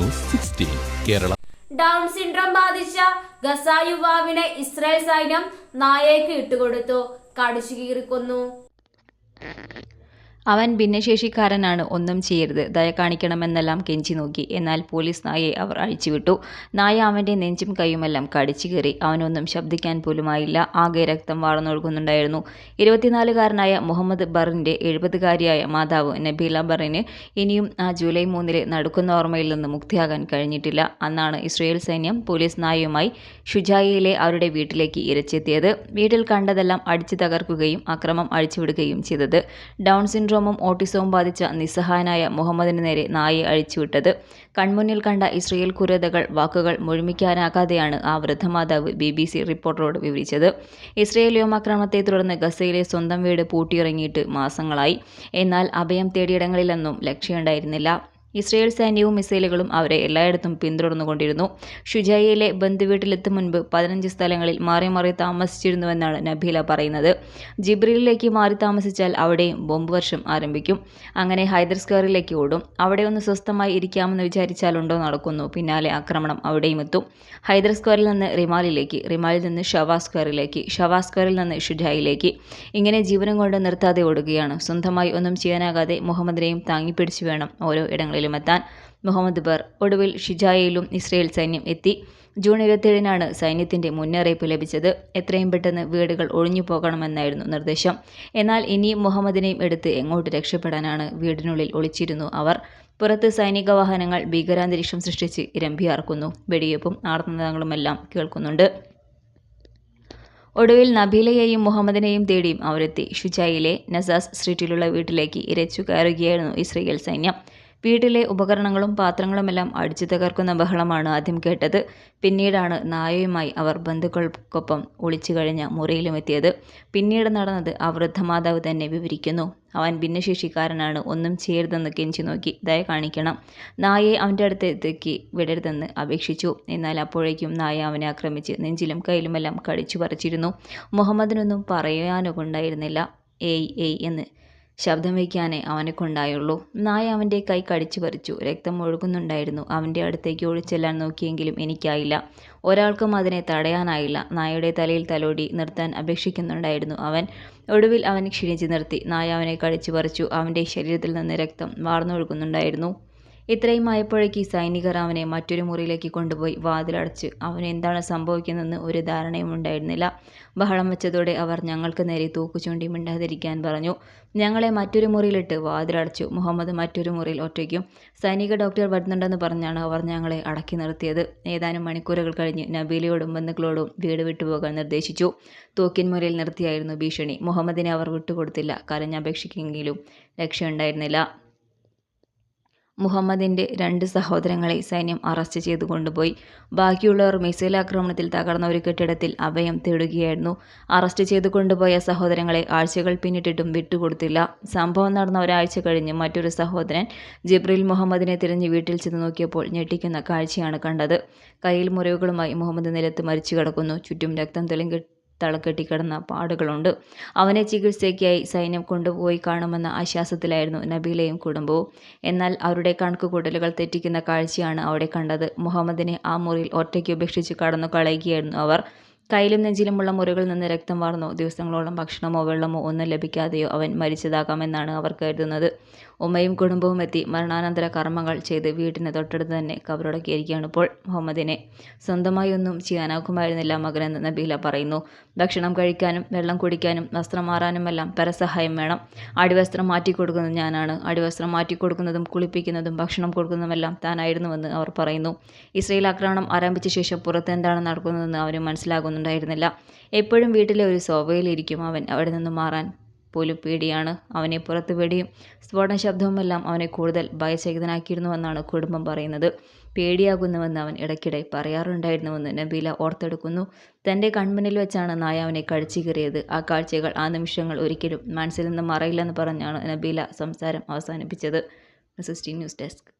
News Kerala. Down syndrome ബാധിച്ച Gaza യുവാവിനെ Israel സൈന്യം നായയ്ക്ക് ഇട്ടുകൊടുത്തു. കടിച്ചു കീറിക്കൊന്നു. അവൻ ഭിന്നശേഷിക്കാരനാണ് ഒന്നും ചെയ്യരുത്. ദയ കാണിക്കണമെന്നെല്ലാം കെഞ്ചി നോക്കി. എന്നാൽ പോലീസ് നായയെ അവർ അഴിച്ചുവിട്ടു. നായ അവന്റെ നെഞ്ചും കൈയുമെല്ലാം കടിച്ചു കയറി. അവനൊന്നും ശബ്ദിക്കാൻ പോലുമായില്ല. ആകെ രക്തം വാർന്നൊഴുകുന്നുണ്ടായിരുന്നു. ഇരുപത്തിനാലുകാരനായ മുഹമ്മദ് ബറിന്റെ എഴുപതുകാരിയായ മാതാവ് നബീല ബറിന് ഇനിയും ആ ജൂലൈ മൂന്നിലെ നടക്കുന്ന ഓർമ്മയിൽ നിന്ന് മുക്തിയാകാൻ കഴിഞ്ഞിട്ടില്ല. അന്നാണ് ഇസ്രയേൽ സൈന്യം പോലീസ് നായയുമായി ഷുജായിയിലെ അവരുടെ വീട്ടിലേക്ക് ഇരച്ചെത്തിയത്. വീട്ടിൽ കണ്ടതെല്ലാം അടിച്ചു തകർക്കുകയും അക്രമം അഴിച്ചുവിടുകയും ചെയ്തത്. ഡൗൺ സിൻഡ്രോമും ഓട്ടിസവും ബാധിച്ച നിസ്സഹായനായ മുഹമ്മദിന് നേരെ നായെ അഴിച്ചുവിട്ടത്. കൺമുന്നിൽ കണ്ട ഇസ്രയേൽ ക്രൂരതകൾ വാക്കുകൾ മുഴുമിക്കാനാകാതെയാണ് ആ വൃദ്ധമാതാവ് ബി ബി സി റിപ്പോർട്ടറോട് വിവരിച്ചത്. ഇസ്രയേൽ വ്യോമാക്രമണത്തെ തുടർന്ന് ഗസയിലെ സ്വന്തം വീട് പൂട്ടിയിറങ്ങിയിട്ട് മാസങ്ങളായി. എന്നാൽ അഭയം തേടിയിടങ്ങളിലൊന്നും ലക്ഷ്യമുണ്ടായിരുന്നില്ല. ഇസ്രയേൽ സൈന്യവും മിസൈലുകളും അവരെ എല്ലായിടത്തും പിന്തുടർന്നുകൊണ്ടിരുന്നു. ഷുജായിയിലെ ബന്ധുവീട്ടിലെത്തും മുൻപ് പതിനഞ്ച് സ്ഥലങ്ങളിൽ മാറി മാറി താമസിച്ചിരുന്നുവെന്നാണ് നബീല പറയുന്നത്. ജിബ്രിലേക്ക് മാറി താമസിച്ചാൽ അവിടെയും ബോംബ് വർഷം ആരംഭിക്കും. അങ്ങനെ ഹൈദർ സ്ക്വയറിലേക്ക് ഓടും. അവിടെ ഒന്ന് സ്വസ്ഥമായി ഇരിക്കാമെന്ന് വിചാരിച്ചാലുണ്ടോ നടക്കുന്നു. പിന്നാലെ ആക്രമണം അവിടെയും എത്തും. ഹൈദർ സ്ക്വയറിൽ നിന്ന് റിമാലിലേക്ക് റിമാലിൽ നിന്ന് ഷവാ സ്ക്വയറിലേക്ക് ഷവാ സ്ക്വയറിൽ നിന്ന് ഷുജായിലേക്ക്. ഇങ്ങനെ ജീവനം കൊണ്ട് നിർത്താതെ ഓടുകയാണ്. സ്വന്തമായി ഒന്നും ചെയ്യാനാകാതെ മുഹമ്മദിനെയും താങ്ങിപ്പിടിച്ചു വേണം ഓരോ ഇടങ്ങളിലും എത്താൻ മുഹമ്മദ് ബർ ഒടുവിൽ ഷിജായയിലും ഇസ്രയേൽ സൈന്യം എത്തി. ജൂൺ ഇരുപത്തിയേഴിനാണ് സൈന്യത്തിന്റെ മുന്നറിയിപ്പ് ലഭിച്ചത്. എത്രയും പെട്ടെന്ന് വീടുകൾ ഒഴിഞ്ഞു പോകണമെന്നായിരുന്നു നിർദ്ദേശം. എന്നാൽ ഇനിയും മുഹമ്മദിനെയും എടുത്ത് എങ്ങോട്ട് രക്ഷപ്പെടാനാണ് വീടിനുള്ളിൽ ഒളിച്ചിരുന്നു അവർ. പുറത്ത് സൈനിക വാഹനങ്ങൾ ഭീകരാന്തരീക്ഷം സൃഷ്ടിച്ച് ഇരമ്പിയാർക്കുന്നു. വെടിവെപ്പും ആർത്തനാദങ്ങളുമെല്ലാം കേൾക്കുന്നുണ്ട്. ഒടുവിൽ നബീലയെയും മുഹമ്മദിനെയും തേടിയും അവരെത്തി. ഷുജായിലെ നസാസ് സ്ട്രീറ്റിലുള്ള വീട്ടിലേക്ക് ഇരച്ചു കയറുകയായിരുന്നു ഇസ്രയേൽ സൈന്യം. വീട്ടിലെ ഉപകരണങ്ങളും പാത്രങ്ങളുമെല്ലാം അടിച്ചു തകർക്കുന്ന ബഹളമാണ് ആദ്യം കേട്ടത്. പിന്നീടാണ് നായയുമായി അവർ ബന്ധുക്കൾക്കൊപ്പം ഒളിച്ചു കഴിഞ്ഞ മുറിയിലുമെത്തിയത് പിന്നീട് നടന്നത് ആ വൃദ്ധമാതാവ് തന്നെ വിവരിക്കുന്നു. അവൻ ഭിന്നശേഷിക്കാരനാണ് ഒന്നും ചെയ്യരുതെന്ന് കെഞ്ചി നോക്കി. ദയ കാണിക്കണം. നായയെ അവന്റെ അടുത്തേക്ക് വിടരുതെന്ന് അപേക്ഷിച്ചു. എന്നാൽ അപ്പോഴേക്കും നായ അവനെ ആക്രമിച്ച് നെഞ്ചിലും കയ്യിലുമെല്ലാം കടിച്ചു പറിച്ചിരുന്നു. മുഹമ്മദിനൊന്നും പറയാനുകൊണ്ടായിരുന്നില്ല ഏയ് ഏയ് എന്ന് ശബ്ദം വയ്ക്കാനേ അവനെ കൊണ്ടായുള്ളൂ നായ അവന്റെ കൈ കടിച്ചു പറിച്ചു. രക്തം ഒഴുകുന്നുണ്ടായിരുന്നു. അവന്റെ അടുത്തേക്ക് ഓടിച്ചെല്ലാൻ നോക്കിയെങ്കിലും എനിക്കായില്ല. ഒരാൾക്കും അതിനെ തടയാനായില്ല. നായയുടെ തലയിൽ തലോടി നിർത്താൻ അപേക്ഷിക്കുന്നുണ്ടായിരുന്നു അവൻ. ഒടുവിൽ അവൻ ക്ഷീണിച്ച് നിർത്തി. നായ അവനെ കടിച്ചു പറിച്ചു. അവന്റെ ശരീരത്തിൽ നിന്ന് രക്തം വാർന്നൊഴുകുന്നുണ്ടായിരുന്നു. ഇത്രയും ആയപ്പോഴേക്ക് സൈനികർ അവനെ മറ്റൊരു മുറിയിലേക്ക് കൊണ്ടുപോയി വാതിലടച്ച്. അവന് എന്താണ് സംഭവിക്കുന്നതെന്ന് ഒരു ധാരണയും ഉണ്ടായിരുന്നില്ല. ബഹളം വെച്ചതോടെ അവർ ഞങ്ങൾക്ക് നേരെ തൂക്കു ചൂണ്ടി മിണ്ടാതിരിക്കാൻ പറഞ്ഞു. ഞങ്ങളെ മറ്റൊരു മുറിയിലിട്ട് വാതിലടച്ചു. മുഹമ്മദ് മറ്റൊരു മുറിയിൽ ഒറ്റയ്ക്കും. സൈനിക ഡോക്ടർ വരുന്നുണ്ടെന്ന് പറഞ്ഞാണ് അവർ ഞങ്ങളെ അടക്കി നിർത്തിയത്. ഏതാനും മണിക്കൂറുകൾ കഴിഞ്ഞ് നബീലയോടും ബന്ധുക്കളോടും വീട് വിട്ടുപോകാൻ നിർദ്ദേശിച്ചു. തൂക്കിൻ മുറിയിൽ നിർത്തിയായിരുന്നു ഭീഷണി. മുഹമ്മദിനെ അവർ വിട്ടുകൊടുത്തില്ല. കരഞ്ഞപേക്ഷിക്കെങ്കിലും രക്ഷയുണ്ടായിരുന്നില്ല. മുഹമ്മദിന്റെ രണ്ട് സഹോദരങ്ങളെ സൈന്യം അറസ്റ്റ് ചെയ്തു കൊണ്ടുപോയി. ബാക്കിയുള്ളവർ മിസൈൽ ആക്രമണത്തിൽ തകർന്ന ഒരു കെട്ടിടത്തിൽ അഭയം തേടുകയായിരുന്നു. അറസ്റ്റ് ചെയ്തു കൊണ്ടുപോയ സഹോദരങ്ങളെ ആഴ്ചകൾ പിന്നിട്ടിട്ടും വിട്ടുകൊടുത്തില്ല. സംഭവം നടന്ന ഒരാഴ്ച കഴിഞ്ഞ് മറ്റൊരു സഹോദരൻ ജിബ്രിൽ മുഹമ്മദിനെ തിരഞ്ഞ് വീട്ടിൽ ചെന്ന് നോക്കിയപ്പോൾ ഞെട്ടിക്കുന്ന കാഴ്ചയാണ് കണ്ടത്. കയ്യിൽ മുറിവുകളുമായി മുഹമ്മദ് നിലത്ത് മരിച്ചു കിടക്കുന്നു. ചുറ്റും രക്തം തളക്കെട്ടിക്കിടന്ന പാടുകളുണ്ട്. അവനെ ചികിത്സയ്ക്കായി സൈന്യം കൊണ്ടുപോയി കാണുമെന്ന ആശ്വാസത്തിലായിരുന്നു നബീലയും കുടുംബവും. എന്നാൽ അവരുടെ കണക്കുകൂട്ടലുകൾ തെറ്റിക്കുന്ന കാഴ്ചയാണ് അവിടെ കണ്ടത്. മുഹമ്മദിനെ ആ മുറിയിൽ ഒറ്റയ്ക്ക് ഉപേക്ഷിച്ച് കടന്നു കളയുകയായിരുന്നു അവർ. കയ്യിലും നെഞ്ചിലുമുള്ള മുറികളിൽ നിന്ന് രക്തം വാർന്നു. ദിവസങ്ങളോളം ഭക്ഷണമോ വെള്ളമോ ഒന്നും ലഭിക്കാതെയോ അവൻ മരിച്ചതാകാമെന്നാണ് അവർ കരുതുന്നത്. ഉമ്മയും കുടുംബവും എത്തി മരണാനന്തര കർമ്മങ്ങൾ ചെയ്ത് വീട്ടിന് തൊട്ടടുത്ത് തന്നെ കബറടക്കിയിരിക്കുകയാണ് ഇപ്പോൾ മുഹമ്മദിനെ. സ്വന്തമായി ഒന്നും ചെയ്യാനാകുമായിരുന്നില്ല മകനെന്ന് നബീല പറയുന്നു. ഭക്ഷണം കഴിക്കാനും വെള്ളം കുടിക്കാനും വസ്ത്രം മാറാനുമെല്ലാം പരസഹായം വേണം. അടിവസ്ത്രം മാറ്റിക്കൊടുക്കുന്നത് ഞാനാണ്. അടിവസ്ത്രം മാറ്റിക്കൊടുക്കുന്നതും കുളിപ്പിക്കുന്നതും ഭക്ഷണം കൊടുക്കുന്നതുമെല്ലാം താനായിരുന്നുവെന്ന് അവർ പറയുന്നു. ഇസ്രയേൽ ആക്രമണം ആരംഭിച്ച ശേഷം പുറത്ത് എന്താണ് നടക്കുന്നതെന്ന് അവന് മനസ്സിലാകുന്നുണ്ടായിരുന്നില്ല എപ്പോഴും വീട്ടിലെ ഒരു സോഫയിലിരിക്കും അവൻ. അവിടെ നിന്ന് മാറാൻ പോലും പേടിയാണ്. അവനെ പുറത്ത് പേടിയും സ്ഫോടന ശബ്ദവുമെല്ലാം അവനെ കൂടുതൽ ഭയചകിതനാക്കിയിരുന്നുവെന്നാണ് കുടുംബം പറയുന്നത്. പേടിയാകുന്നുവെന്ന് അവൻ ഇടയ്ക്കിടെ പറയാറുണ്ടായിരുന്നുവെന്ന് നബീല ഓർത്തെടുക്കുന്നു. തന്റെ കൺമുന്നിൽ വെച്ചാണ് നായ അവനെ കടിച്ചു കയറിയത് ആ കാഴ്ചകൾ ആ നിമിഷങ്ങൾ ഒരിക്കലും മനസ്സിൽ നിന്ന് മറയില്ലെന്ന് പറഞ്ഞാണ് നബീല സംസാരം അവസാനിപ്പിച്ചത്. Sixteen news desk.